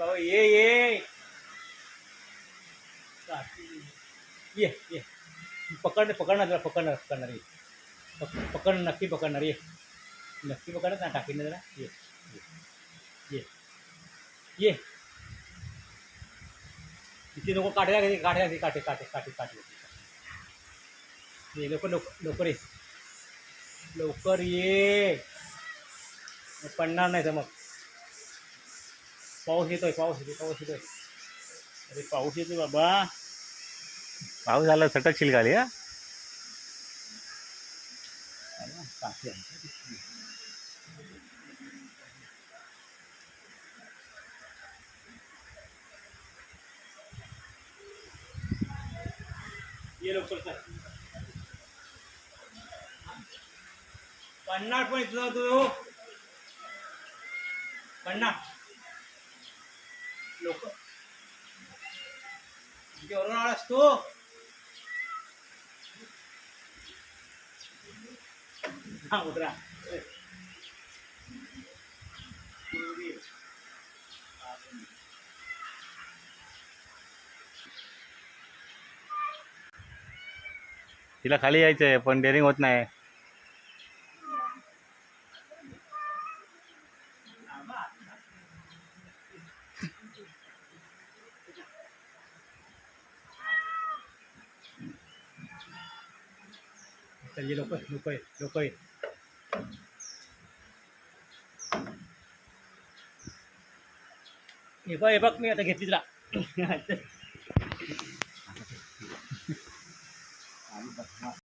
बाबा ये ये. ये ये. पकड पकडणार जरा पकडणार पकडणार ये पक- पकड नक्की पकडणार ये नक्की पकडणार ना टाकीन जरा. ये ये. ये. ये. तिथे नको काढे लागते काढे लागते काटे काटे काटे काटे ये लवकर लवकर लवकर ये. लवकर ये. पडणार नाही तर मग. पाऊस येतोय पाऊस येतोय पाऊस येतोय. अरे पाऊस येतोय बाबा. पाऊस आला सटकशील खाली हा? अरे ये लवकर पन्नास पण इथं जाऊ तू पन्नास. लोक जेवणाळा असतो. हा उतरा तिला खाली यायचंय पण डेअरिंग होत नाही. चल ये लोक लोक लोक हे बघ हे बघ मी आता घेतली तुला.